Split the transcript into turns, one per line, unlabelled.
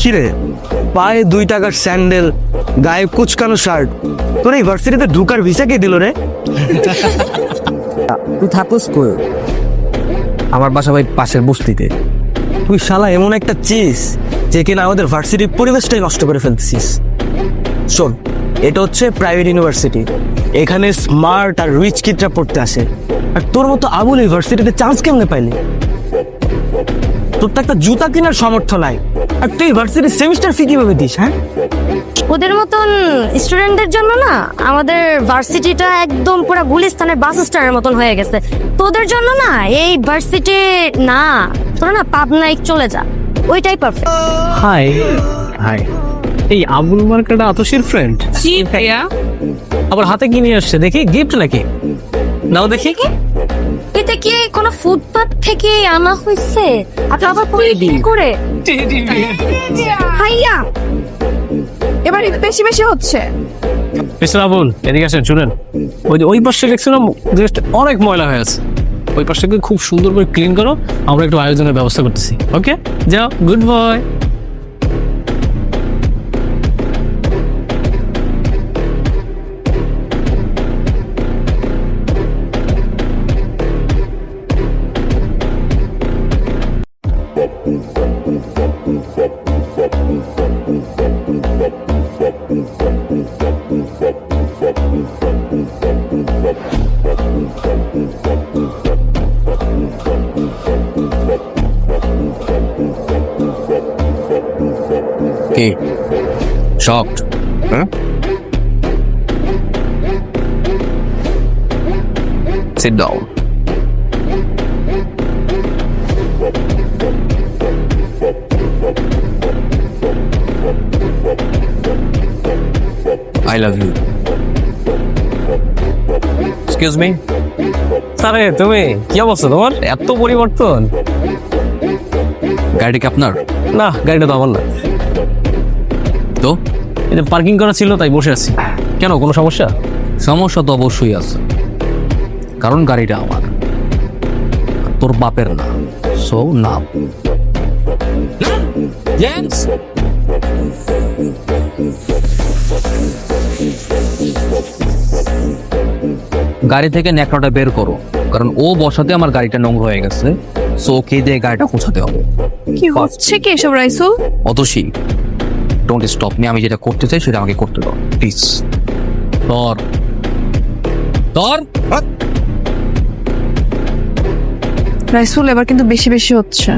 কিরে? পায়ে দুই টাকার স্যান্ডেল গায়ে কুচকানো শার্ট। তোর এই ভার্সিটিতে ঢুকার ভিসা কে দিল রে?
তুই থাকোস কই? আমার বাসা ভাই পাশের বস্তিতে।
তুই শালা এমন একটা চিজ যে কিনা আমাদের ভার্সিটির পরিবেশটাই নষ্ট করে ফেলতেছিস। শোন এটা হচ্ছে প্রাইভেট ইউনিভার্সিটি এখানে স্মার্ট আর রিচ কিডরা পড়তে আসে। আর তোর মতো আবুল ইউনিভার্সিটিতে চান্স কেমনে পাইলি? তোর তো একটা জুতা কেনার সামর্থ্য নাই। আর তুই ভার্সিটির সেমিস্টার ফি কীভাবে দিস হ্যাঁ?
ওদের মতন স্টুডেন্টদের জন্য না আমাদের ভার্সিটিটা একদম পুরো গুলিস্তানের বাস স্ট্যান্ডের মতন হয়ে গেছে। তোদের জন্য না এই ভার্সিটি না তোরা না পাবনায় চলে যা। ওইটাই পারফেক্ট
হাই হাই এই আবুল মার্কাটা আতসির ফ্রেন্ড
জি ভাইয়া।
আবার হাতে কি নিয়ে আসছে? দেখি গিফট নাকি? নাও দেখি।
এটা কি কোনো ফুটপাথ থেকে আনা হয়েছে? আপনি আবার পরে করে। ভাইয়া
এবার একটু বেশি বেশি হচ্ছে।
মিস্টার আবুল এদিকে আসেন শুনেন। ওই যে ওই পাশে দেখছিলাম জাস্ট অনেক ময়লা হয়ে আছে। ওই পাশটাকে খুব সুন্দর করে ক্লিন করো। আমরা একটু আয়োজনের ব্যবস্থা করতেছি। ওকে যাও গুড বয়
কি শকড হ্যাঁ sit down I love you Excuse me
আরে তুমি কি অবস্থা তোমার? এত পরিবর্তন।
গাড়িটা কি আপনার?
না গাড়িটা তো আমার না।
তো?
এটা পার্কিং করা ছিল তাই বসে আছি। কেন কোনো সমস্যা?
সমস্যা তো অবশ্যই আছে। কারণ গাড়িটা আমার। তোর বাপের না সো নাম। গাড়ি থেকে ন্যাকড়াটা বের করো। কারণ ও বসাতে আমার গাড়িটা নোংরা হয়ে গেছে। সো ওকে দিয়ে গাড়িটা পৌঁছাতে হবে?
কি হচ্ছে কি এসব Raisul
Atasi don't stop me আমি যেটা করতে চাই সেটা আমাকে করতে দাও প্লিজ ধর। ধর।
রাইসুল এবার কিন্তু বেশি বেশি হচ্ছে।